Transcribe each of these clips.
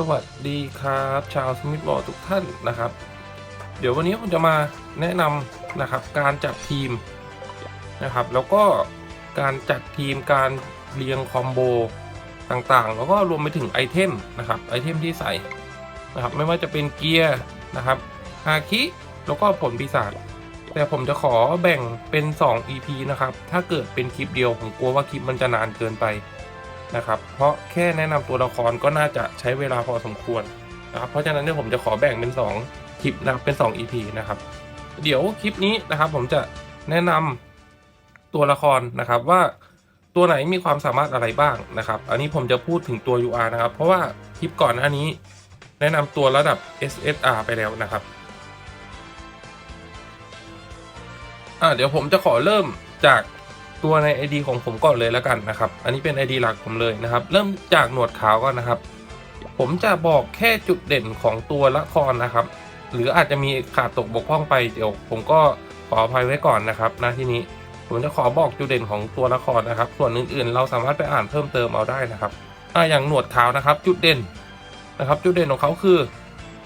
สวัสดีครับชาวสมิธบอลทุกท่านนะครับ เดี๋ยววันนี้ผมจะมาแนะนำนะครับการจัดทีมนะครับ แล้วก็การจัดทีมการเรียงคอมโบต่างๆ แล้วก็รวมไปถึงไอเทมนะครับไอเทมที่ใส่นะครับไม่ว่าจะเป็นเกียร์นะครับฮาคิแล้วก็ผลปีศาจแต่ผมจะขอแบ่งเป็น 2 EP นะครับ ถ้าเกิดเป็นคลิปเดียวผมกลัวว่าคลิปมันจะนานเกินไป นะครับ เพราะแค่แนะนำตัวละครก็น่าจะใช้เวลาพอสมควรนะครับ เพราะฉะนั้นเนี่ยผมจะขอแบ่งเป็น 2 คลิปนะครับ เป็น 2 EP นะครับ เดี๋ยวคลิปนี้นะครับ ผมจะแนะนำตัวละครนะครับว่าตัวไหนมีความสามารถอะไรบ้างนะครับ อันนี้ผมจะพูดถึงตัว UR นะครับ เพราะว่าคลิปก่อนอันนี้แนะนำตัวระดับ SSR ไปแล้วนะครับ อ่าเดี๋ยวผมจะขอเริ่มจาก ตัวใน ID ของผมก่อนเลยแล้วกันนะครับ อันนี้เป็น ID หลักผมเลยนะครับ เริ่มจากหนวดขาวก่อนนะครับ ผมจะบอกแค่จุดเด่นของตัวละครนะครับ หรืออาจจะมีขาดตกบกพร่องไปเดี๋ยวผมก็ขออภัยไว้ก่อนนะครับนะที่นี้ผมจะขอบอกจุดเด่นของตัวละครนะครับ ส่วนอื่นๆ เราสามารถไปอ่านเพิ่มเติมเอาได้นะครับอ่าอย่างหนวดขาวนะครับ จุดเด่นนะครับ จุดเด่นของเขาคือ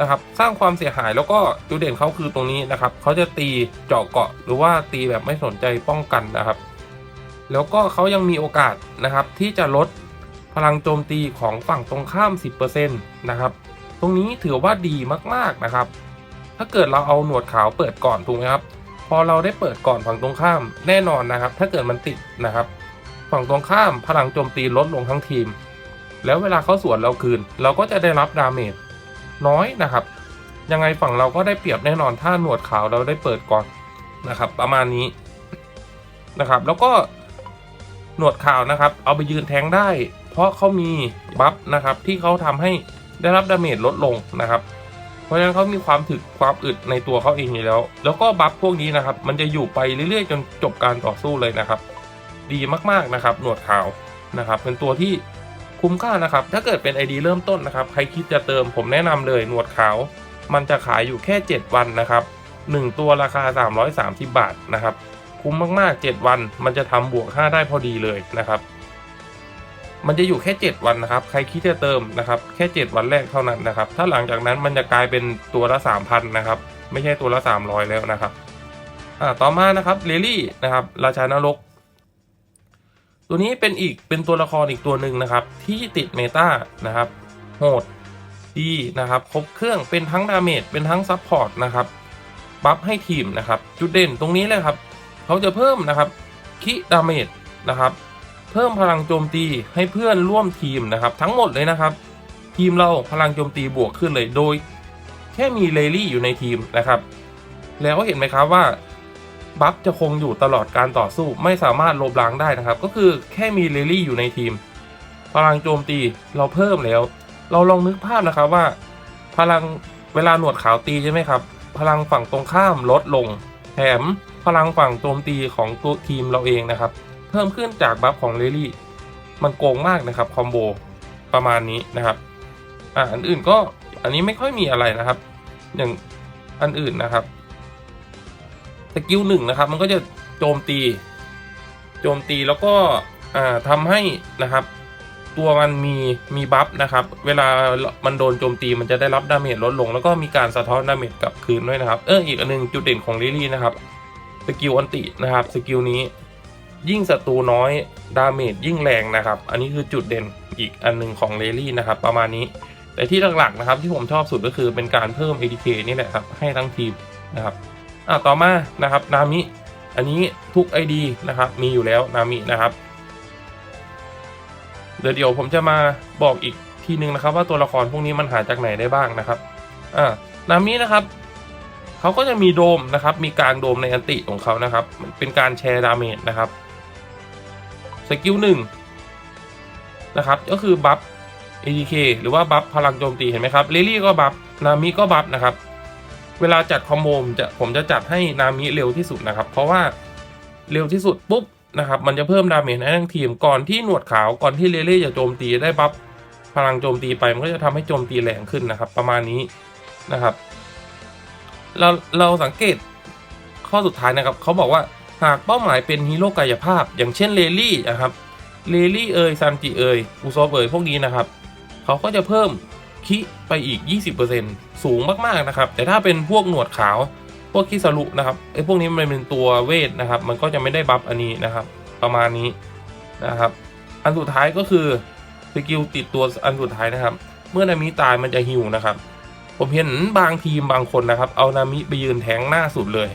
นะครับสร้างความเสียหายแล้วก็จุดเด่นเขาคือตรงนี้นะครับเขาจะตีเจาะเกาะหรือว่าตีแบบไม่สนใจป้องกันนะครับ แล้วก็เขายังมีโอกาสนะครับที่จะลดพลังโจมตีของฝั่งตรงข้าม 10%นะครับ ตรงนี้ถือว่าดีมากๆนะครับ ถ้าเกิดเราเอาหนวดขาวเปิดก่อนถูกไหมครับ พอเราได้เปิดก่อนฝั่งตรงข้ามแน่นอนนะครับ ถ้าเกิดมันติดนะครับ ฝั่งตรงข้ามพลังโจมตีลดลงทั้งทีม แล้วเวลาเขาสวนเราคืน เราก็จะได้รับดาเมจน้อยนะครับ ยังไงฝั่งเราก็ได้เปรียบแน่นอนถ้าหนวดขาวเราได้เปิดก่อนนะครับ ประมาณนี้นะครับ แล้วก็ หนวดข่าวนะครับ เอาไปยืนแทงได้ เพราะเขามีบัฟนะครับที่เขาทำให้ได้รับดาเมจลดลงนะครับ เพราะฉะนั้นเขามีความถึกความอึดในตัวเขาเองอยู่แล้ว แล้วก็บัฟพวกนี้นะครับ มันจะอยู่ไปเรื่อยๆ จนจบการต่อสู้เลยนะครับ ดีมากๆนะครับหนวดข่าวนะครับ เป็นตัวที่คุ้มค่านะครับ ถ้าเกิดเป็น ID เริ่มต้นนะครับใครคิดจะเติมผมแนะนำเลยหนวดขาว มันจะขายอยู่แค่ 7 วันนะครับ1ตัวราคา 330 บาทนะครับ คุ้มมากๆ 7 วัน มันจะทำบวก 5 ได้พอดีเลยนะครับ มันจะอยู่แค่ 7 วันนะครับ ใครคิดจะเติมนะครับ แค่ 7 วันแรกเท่านั้นนะครับ ถ้าหลังจากนั้นมันจะกลายเป็นตัวละ 3,000 นะครับ ไม่ใช่ตัวละ 300 แล้วนะครับอ่าต่อมานะครับเลลี่นะครับ ราชานรก ตัวนี้เป็นอีกเป็นตัวละครอีกตัวหนึ่งนะครับ ที่ติดเมตานะครับโหดดีนะครับ ครบเครื่องเป็นทั้งดาเมจเป็นทั้งซับพอร์ตนะครับ บัฟให้ทีมนะครับ จุดเด่นตรงนี้เลยครับ เขาจะเพิ่มนะครับคิดาเมจนะครับ เพิ่มพลังโจมตีให้เพื่อนร่วมทีมนะครับ ทั้งหมดเลยนะครับ ทีมเราพลังโจมตีบวกขึ้นเลยโดย แค่มีเลลี่อยู่ในทีมนะครับ แล้วเห็นไหมครับว่าบัฟจะคงอยู่ตลอดการต่อสู้ไม่สามารถลบล้างได้นะครับ ก็คือแค่มีเลลี่อยู่ในทีม พลังโจมตีเราเพิ่มแล้ว เราลองนึกภาพนะครับว่า พลังเวลาหนวดขาวตีใช่ไหมครับ พลังฝั่งตรงข้ามลดลง แถม พลังฝั่งโจมตีของตัวทีมเราเองนะครับ เพิ่มขึ้นจากบัฟของเลลี่ มันโกงมากนะครับคอมโบประมาณนี้นะครับ อ่าอันอื่นก็อันนี้ไม่ค่อยมีอะไรนะครับ อย่างอันอื่นนะครับสกิลหนึ่งนะครับ มันก็จะโจมตี โจมตีแล้วก็อ่าทำให้นะครับ ตัวมันมีมีบัฟนะครับ เวลามันโดนโจมตีมันจะได้รับดาเมจลดลง แล้วก็มีการสะท้อนดาเมจกลับคืนด้วยนะครับ เอออีกอันหนึงจุดเด่นของลิลี่นะครับ สกิลอันตินะครับสกิลนี้ยิ่งศัตรูน้อยดาเมจยิ่งแรงนะครับ อันนี้คือจุดเด่นอีกอันหนึงของเลลี่นะครับ ประมาณนี้ แต่ที่หลักๆนะครับที่ผมชอบสุดก็คือเป็นการเพิ่ม ADK นี่แหละครับให้ทั้งทีมนะครับอะต่อมานะครับนามิอันนี้ทุก ID นะครับมีอยู่แล้วนามินะครับเดี๋ยวเดี๋ยวผมจะมาบอกอีกทีนึงนะครับ ว่าตัวละครพวกนี้มันหาจากไหนได้บ้างนะครับอ่านามินะครับ เขาก็จะมีโดมนะครับ มีกลางโดมในอันติของเขานะครับมันเป็นการแชร์ดาเมจนะครับ สกิลหนึ่งนะครับ ก็คือบัฟ ATK หรือว่าบัฟพลังโจมตีเห็นไหมครับลิลี่ก็บัฟ นามิก็บัฟนะครับ เวลาจัดคอมโบมจะผมจะจัดให้นามิเร็วที่สุดนะครับ เพราะว่าเร็วที่สุดปุ๊บนะครับ มันจะเพิ่มดาเมจให้ทั้งทีมก่อนที่หนวดขาวก่อนที่เลเล่จะโจมตีได้บัฟพลังโจมตีไปมันก็จะทำให้โจมตีแรงขึ้นนะครับ ประมาณนี้นะครับ เราเราสังเกตข้อสุดท้ายนะครับเขาบอกว่าหากเป้าหมายเป็นฮีโร่กายภาพ อย่างเช่นเลลี่นะครับเลลี่เอยซันจิเอยอุซอฟเอยพวกนี้นะครับเขาก็จะเพิ่มคิไปอีก 20%สูงมากๆนะครับ แต่ถ้าเป็นพวกหนวดขาวพวกคิสรุนะครับไอ้พวกนี้มันเป็นตัวเวทนะครับ มันก็จะไม่ได้บัฟอันนี้นะครับ ประมาณนี้นะครับ อันสุดท้ายก็คือสกิลติดตัวอันสุดท้ายนะครับ เมื่อนามิตายมันจะฮิวนะครับ ผมเห็นบางทีมบางคนนะครับ เอานามิไปยืนแทงหน้าสุดเลย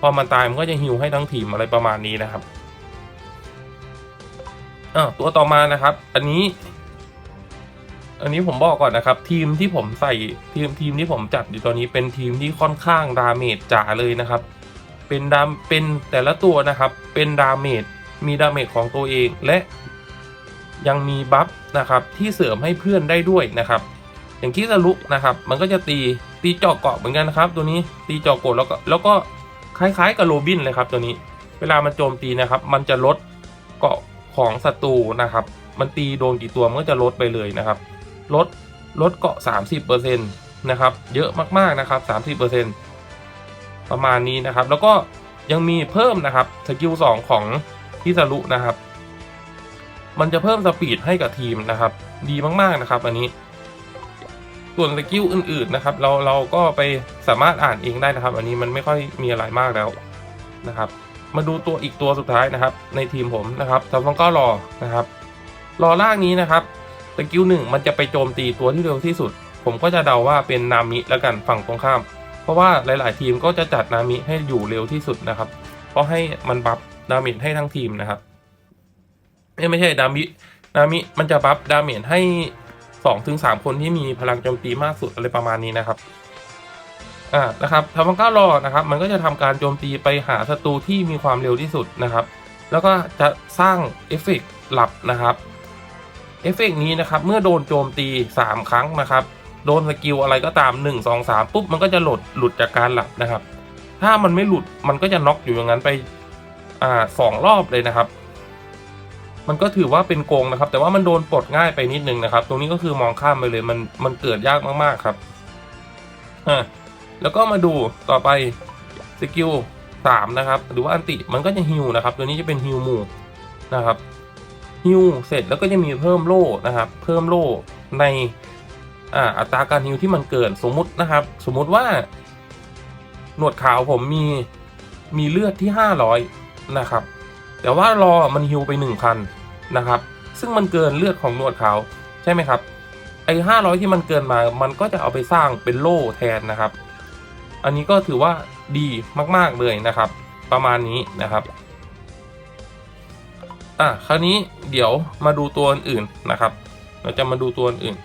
พอมันตายมันก็จะฮิวให้ทั้งทีมอะไรประมาณนี้นะครับอ่าตัวต่อมานะครับ อันนี้ อันนี้ผมบอกก่อนนะครับ ทีมที่ผมใส่ทีมทีมที่ผมจัดอยู่ตอนนี้เป็นทีมที่ค่อนข้างดาเมจจ๋าเลยนะครับ เป็นดามเป็นแต่ละตัวนะครับ เป็นดาเมจมีดาเมจของตัวเองและยังมีบัฟนะครับที่เสริมให้เพื่อนได้ด้วยนะครับ อย่างที่สรุปนะครับ มันก็จะตีตีเจาะเกาะเหมือนกันนะครับ ตัวนี้ตีเจาะกดแล้วก็แล้วก็คล้ายๆกับโรบินเลยครับตัวนี้ เวลามันโจมตีนะครับ มันจะลดเกาะของศัตรูนะครับ มันตีโดนกี่ตัวมันก็จะลดไปเลยนะครับ ลดลดเกาะ 30%นะครับ เยอะมากๆนะครับ 30%ประมาณนี้นะครับ แล้วก็ยังมีเพิ่มนะครับสกิล2ของทิสรุนะครับ มันจะเพิ่มสปีดให้กับทีมนะครับ ดีมากๆนะครับ อันนี้ ส่วนสกิลอื่นๆนะครับเราเราก็ไปสามารถอ่านเองได้นะครับ อันนี้มันไม่ค่อยมีอะไรมากแล้วนะครับ มาดูตัวอีกตัวสุดท้ายนะครับ ในทีมผมนะครับทำฟองก็รอนะครับรอล่างนี้นะครับสกิลหนึ่งมันจะไปโจมตีตัวที่เร็วที่สุด ผมก็จะเดาว่าเป็นนามิแล้วกันฝั่งตรงข้าม เพราะว่าหลาย ๆ ทีมก็จะจัดนามิให้อยู่เร็วที่สุดนะครับ เพราะให้มันบัฟดาเมจให้ทั้งทีมนะครับเอ้ยไม่ใช่นามินามิมันจะบัฟดาเมจให้ สองถึงสามคนที่มีพลังโจมตีมากสุดอะไรประมาณนี้นะครับอ่านะครับทำมังก้ารอนะครับ มันก็จะทำการโจมตีไปหาศัตรูที่มีความเร็วที่สุดนะครับ แล้วก็จะสร้างเอฟเฟกต์หลับนะครับเอฟเฟกต์นี้นะครับเมื่อโดนโจมตี 3 ครั้งนะครับ โดนสกิลอะไรก็ตาม 1 2 3 ปุ๊บ มันก็จะหลุดหลุดจากการหลับนะครับ ถ้ามันไม่หลุดมันก็จะน็อกอยู่อย่างนั้นไปอ่าสองรอบเลยนะครับ มันก็ถือว่าเป็นโกงนะครับ แต่ว่ามันโดนปลดง่ายไปนิดนึงนะครับ ตรงนี้ก็คือมองข้ามไปเลยมันมันเกิดยากมากๆครับอ่าแล้วก็มาดูต่อไปสกิลสามนะครับ หรือว่าอันติมันก็จะฮิวนะครับ ตัวนี้จะเป็นฮิวมูนะครับฮิวเสร็จแล้วก็จะมีเพิ่มโล่นะครับ เพิ่มโล่ในอ่าอัตราการฮิวที่มันเกินสมมุตินะครับ สมมุติว่า หนวดขาวผมมีมีเลือดที่ 500 นะครับ แต่ว่ารอมันฮิวไป 1,000 นะครับ ซึ่งมันเกินเลือดของนวดเขาใช่ไหมครับ ไอ้500ที่มันเกินมา มันก็จะเอาไปสร้างเป็นโล่แทนนะครับ อันนี้ก็ถือว่าดีมากๆเลยนะครับ ประมาณนี้นะครับ อะคราวนี้เดี๋ยวมาดูตัวอื่นนะครับ เราจะมาดูตัวอื่น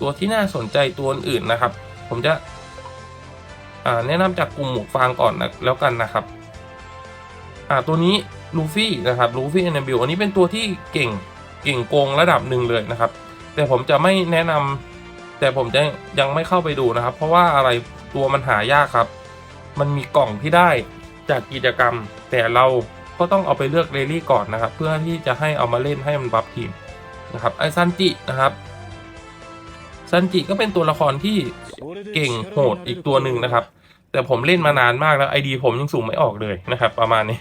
ตัวที่น่าสนใจตัวอื่นนะครับ ผมจะแนะนำจากกลุ่มหมวกฟางก่อนนะแล้วกันนะครับ อ่าตัวนี้ลูฟี่นะครับลูฟี่แอนนบิลอันนี้เป็นตัวที่เก่งเก่งโกงระดับหนึ่งเลยนะครับ แต่ผมจะไม่แนะนำแต่ผมจะยังไม่เข้าไปดูนะครับ เพราะว่าอะไรตัวมันหายากครับ มันมีกล่องที่ได้จากกิจกรรม แต่เราก็ต้องเอาไปเลือกเรลี่ก่อนนะครับ เพื่อที่จะให้เอามาเล่นให้มันบัฟทีมนะครับไอซันจินะครับซันจิก็เป็นตัวละครที่เก่งโหดอีกตัวหนึ่งนะครับ แต่ผมเล่นมานานมากแล้วไอดีผมยังสูงไม่ออกเลยนะครับ ประมาณนี้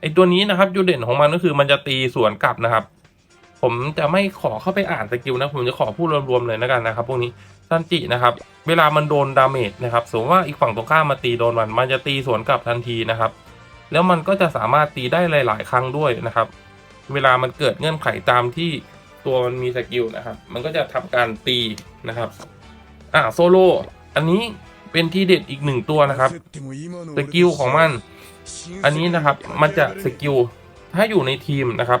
ไอตัวนี้นะครับจุดเด่นของมันก็คือมันจะตีสวนกลับนะครับ ผมจะไม่ขอเข้าไปอ่านสกิลนะ ผมจะขอพูดรวมๆเลยนะกันนะครับ พวกนี้ซันจินะครับ เวลามันโดนดาเมจนะครับสมมติว่าอีกฝั่งตรงข้ามมาตีโดนมัน มันจะตีสวนกลับทันทีนะครับ แล้วมันก็จะสามารถตีได้หลาย ๆ ครั้งด้วยนะครับ เวลามันเกิดเงื่อนไขตามที่ตัวมันมีสกิลนะครับ มันก็จะทำการตีนะครับ อ่าโซโลอันนี้ เป็นที่เด็ดอีกหนึ่งตัวนะครับสกิลของมัน อันนี้นะครับมันจะสกิลถ้าอยู่ในทีมนะครับ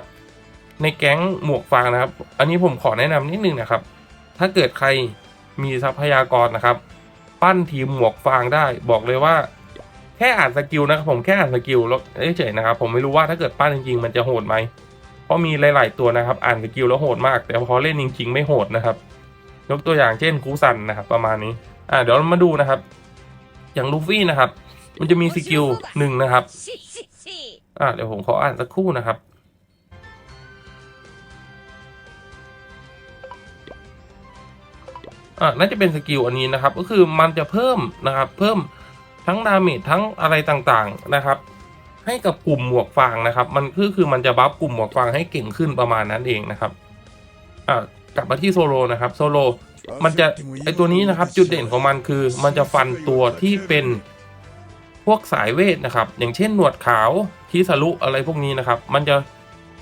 ในแก๊งหมวกฟางนะครับ อันนี้ผมขอแนะนำนิดนึงนะครับ ถ้าเกิดใครมีทรัพยากรนะครับ ปั้นทีมหมวกฟางได้ บอกเลยว่า แค่อ่านสกิลนะครับ ผมแค่อ่านสกิลแล้วเฉยๆนะครับ ผมไม่รู้ว่าถ้าเกิดปั้นจริงๆมันจะโหดไหมเพราะมีหลาย ๆตัวนะครับ อ่านสกิลแล้วโหดมาก แต่พอเล่นจริงๆไม่โหดนะครับ ยกตัวอย่างเช่นคูซันนะครับ ประมาณนี้ อ่าเดี๋ยวเรามาดูนะครับ อย่างลูฟี่นะครับ มันจะมีสกิลหนึ่งนะครับ อ่าเดี๋ยวผมขออ่านสักครู่นะครับอ่าน่าจะเป็นสกิลอันนี้นะครับ ก็คือมันจะเพิ่มนะครับ เพิ่มทั้งดาเมจทั้งอะไรต่างๆนะครับ ให้กับกลุ่มหมวกฟางนะครับ มันคือคือมันจะบัฟกลุ่มหมวกฟางให้เก่งขึ้นประมาณนั้นเองนะครับอ่ากลับมาที่โซโลนะครับโซโล มันจะไอตัวนี้นะครับ จุดเด่นของมันคือ มันจะฟันตัวที่เป็นพวกสายเวทนะครับ อย่างเช่นหนวดขาวคีสรุอะไรพวกนี้นะครับ มันจะ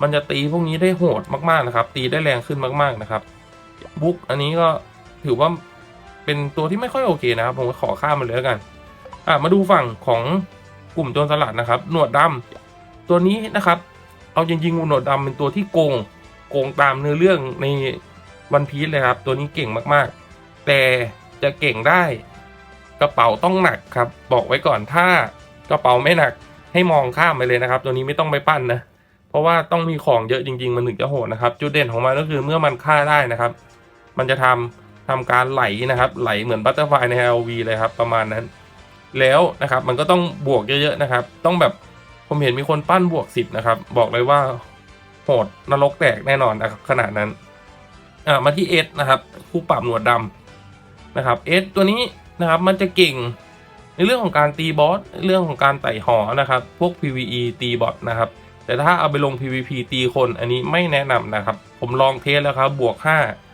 มันจะตีพวกนี้ได้โหดมากๆนะครับ ตีได้แรงขึ้นมากๆนะครับ บุ๊กอันนี้ก็ถือว่าเป็นตัวที่ไม่ค่อยโอเคนะครับ ผมก็ขอข้ามมันเลยแล้วกัน อะมาดูฝั่งของกลุ่มโจรสลัดนะครับ หนวดดำตัวนี้นะครับ เอาจริงๆหนวดดำเป็นตัวที่โกงโกงตามเนื้อเรื่องใน วันพีซเลยครับ ตัวนี้เก่งมากๆ แต่จะเก่งได้กระเป๋าต้องหนักครับ บอกไว้ก่อนถ้ากระเป๋าไม่หนักให้มองข้ามไปเลยนะครับ ตัวนี้ไม่ต้องไปปั้นนะ เพราะว่าต้องมีของเยอะจริง ๆ มันถึงจะโหดนะครับ จุดเด่นของมันก็คือเมื่อมันฆ่าได้นะครับ มันจะทำทำการไหลนะครับ ไหลเหมือนบัตเตอร์ไฟใน LV เลยครับ ประมาณนั้น แล้วนะครับมันก็ต้องบวกเยอะๆนะครับ ต้องแบบผมเห็นมีคนปั้นบวกสิบนะครับ บอกเลยว่าโหดนรกแตกแน่นอนนะขนาดนั้น อ่ามาที่เอสนะครับผู้ปรับหนวดดำนะครับเอสตัวนี้นะครับมันจะเก่งในเรื่องของการตีบอสเรื่องของการไต่หอนะครับพวก PVE ตีบอสนะครับแต่ถ้าเอาไปลง PVP ตีคนอันนี้ไม่แนะนำนะครับ ผมลองเทสแล้วครับบวก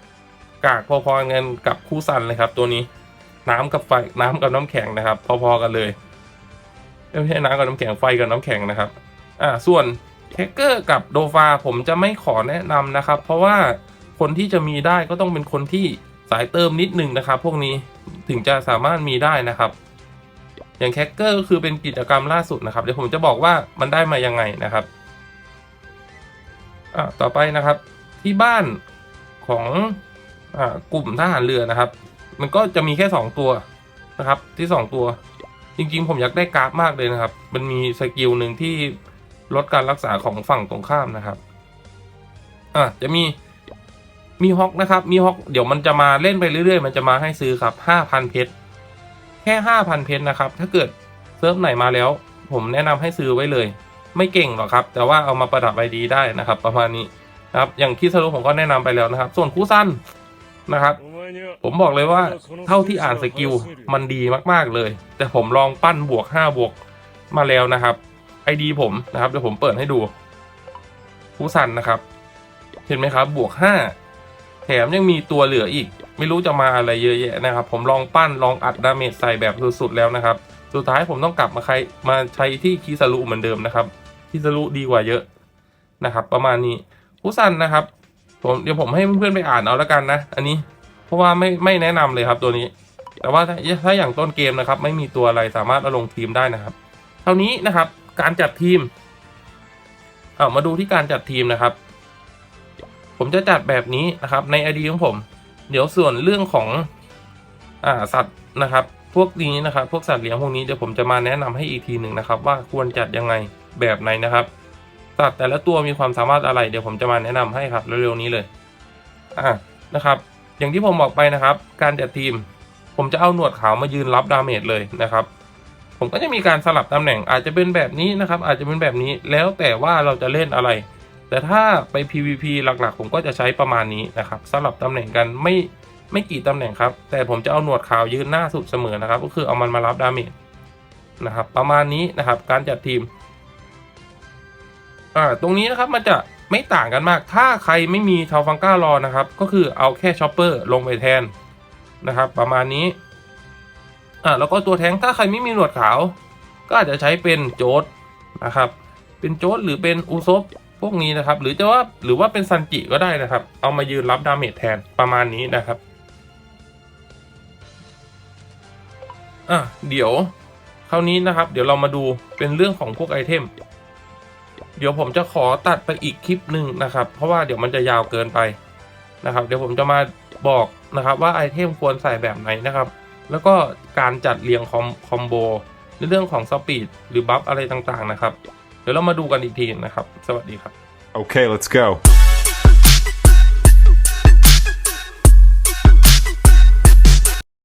5 กากพอๆกันกับคู่ซันเลยครับ ตัวนี้น้ำกับไฟน้ำกับน้ำแข็งนะครับ พอๆกันเลยไม่ใช่น้ำกับน้ำแข็งไฟกับน้ำแข็งนะครับอ่าส่วนเทคเกอร์กับโดฟาผมจะไม่ขอแนะนำนะครับ เพราะว่า คนที่จะมีได้ก็ต้องเป็นคนที่สายเติมนิดนึงนะครับ พวกนี้ถึงจะสามารถมีได้นะครับ อย่างแคคเกอร์ก็คือเป็นกิจกรรมล่าสุดนะครับ เดี๋ยวผมจะบอกว่ามันได้มายังไงนะครับอ่าต่อไปนะครับที่บ้านของอ่ากลุ่มทหารเรือนะครับ มันก็จะมีแค่สองตัวนะครับ ที่สองตัว จริงๆ ผมอยากได้กราฟมากเลยนะครับ มันมีสกิลหนึ่งที่ลดการรักษาของฝั่งตรงข้ามนะครับอะจะมี มีฮอกนะครับ มีฮอกเดี๋ยวมันจะมาเล่นไปเรื่อยๆ มันจะมาให้ซื้อครับห้าพันเพชรแค่ห้าพันเพชรนะครับ ถ้าเกิดเซิร์ฟไหนมาแล้ว ผมแนะนำให้ซื้อไว้เลย ไม่เก่งหรอกครับ แต่ว่าเอามาประดับไอดีได้นะครับ ประมาณนี้นะครับ อย่างคิสรุผมก็แนะนำไปแล้วนะครับ ส่วนคู่สั้นนะครับ ผมบอกเลยว่าเท่าที่อ่านสกิลมันดีมากๆเลย แต่ผมลองปั้นบวก5บวกมาแล้วนะครับไอดีผมนะครับเดี๋ยวผมเปิดให้ดูผู้สันนะครับ เห็นไหมครับ บวก5 แถมยังมีตัวเหลืออีก ไม่รู้จะมาอะไรเยอะแยะนะครับ ผมลองปั้นลองอัดดาเมจใส่แบบสุดๆแล้วนะครับ สุดท้ายผมต้องกลับมาใครมาใช้ที่คิสรุเหมือนเดิมนะครับคิสรุดีกว่าเยอะนะครับ ประมาณนี้ผู้สันนะครับ ผมเดี๋ยวผมให้เพื่อนๆไปอ่านเอาแล้วกันนะ อันนี้ เพราะว่าไม่ไม่แนะนำเลยครับตัวนี้ แต่ว่าถ้าถ้าอย่างต้นเกมนะครับ ไม่มีตัวอะไรสามารถเอาลงทีมได้นะครับ เท่านี้นะครับ การจัดทีมเอามาดูที่การจัดทีมนะครับ ผมจะจัดแบบนี้นะครับในอดีของผม เดี๋ยวส่วนเรื่องของอ่าสัตว์นะครับ พวกนี้นะครับพวกสัตว์เลี้ยงพวกนี้เดี๋ยวผมจะมาแนะนำให้อีกทีหนึ่งนะครับ ว่าควรจัดยังไงแบบไหนนะครับสัตว์แต่ละตัวมีความสามารถอะไร เดี๋ยวผมจะมาแนะนำให้ครับเร็วๆนี้เลยอ่านะครับ อย่างที่ผมบอกไปนะครับ การจัดทีม ผมจะเอาหนวดขาวมายืนรับดาเมจเลยนะครับผมก็จะมีการสลับตำแหน่งอาจจะเป็นแบบนี้นะครับ อาจจะเป็นแบบนี้แล้วแต่ว่าเราจะเล่นอะไร แต่ถ้าไป PVP หลักๆ ผมก็จะใช้ประมาณนี้นะครับสลับตำแหน่งกันไม่ไม่กี่ตำแหน่งครับ แต่ผมจะเอาหนวดขาวยืนหน้าสุดเสมอนะครับ ก็คือเอามันมารับดาเมจนะครับประมาณนี้นะครับการจัดทีมอ่าตรงนี้นะครับมันจะไม่ต่างกันมาก ถ้าใครไม่มีทาฟังก้ารอนะครับ ก็คือเอาแค่ช็อปเปอร์ลงไปแทนนะครับ ประมาณนี้อ่าแล้วก็ตัวแทงถ้าใครไม่มีหนวดขาว ก็อาจจะใช้เป็นโจดนะครับ เป็นโจดหรือเป็นอุซบ วกนี้นะครับ หรือจะว่าหรือว่าเป็นซันจิก็ได้นะครับ เอามายืนรับดาเมจแทนประมาณนี้นะครับอะเดี๋ยวคราวนี้นะครับ เดี๋ยวเรามาดูเป็นเรื่องของพวกไอเทม เดี๋ยวผมจะขอตัดไปอีกคลิปหนึ่งนะครับ เพราะว่าเดี๋ยวมันจะยาวเกินไปนะครับ เดี๋ยวผมจะมาบอกนะครับว่าไอเทมควรใส่แบบไหนนะครับ แล้วก็การจัดเรียงคอมคอมโบในเรื่องของสปีดหรือบัฟอะไรต่างๆนะครับ เดี๋ยวเรามาดูกันอีกทีนะครับ สวัสดีครับ Okay, let's go.